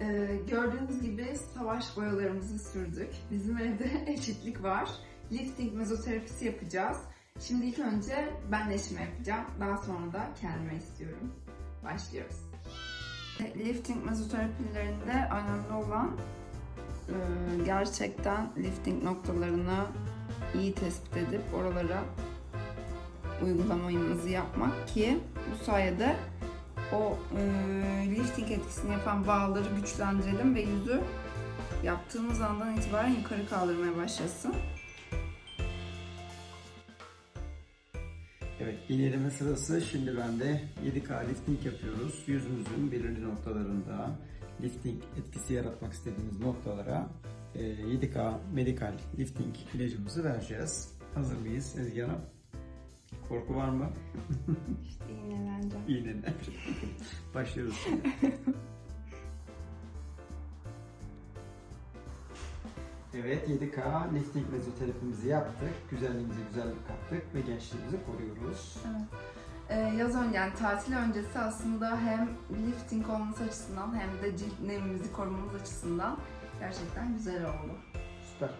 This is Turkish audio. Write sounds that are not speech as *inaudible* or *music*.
Ee, gördüğünüz gibi savaş boyalarımızı sürdük. Bizim evde *laughs* eşitlik var. Lifting mezoterapisi yapacağız. Şimdi ilk önce ben eşime yapacağım. Daha sonra da kendime istiyorum. Başlıyoruz. Lifting mezoterapilerinde önemli olan e, gerçekten lifting noktalarını iyi tespit edip oralara uygulamamızı yapmak ki bu sayede o e, lifting etkisini yapan bağları güçlendirelim ve yüzü yaptığımız andan itibaren yukarı kaldırmaya başlasın. Evet, iğneleme sırası. Şimdi ben de 7K lifting yapıyoruz. Yüzümüzün belirli noktalarında lifting etkisi yaratmak istediğimiz noktalara e, 7K medikal lifting ilacımızı vereceğiz. Hazır mıyız Ezgi Hanım? Korku var mı? İşte iğneleneceğim. İğneler. *laughs* Başlıyoruz şimdi. Evet 7K lifting mezoterapimizi yaptık. Güzelliğimize güzellik kattık ve gençliğimizi koruyoruz. Ee, yaz önce yani tatil öncesi aslında hem lifting olması açısından hem de cilt nemimizi korumamız açısından gerçekten güzel oldu. Süper.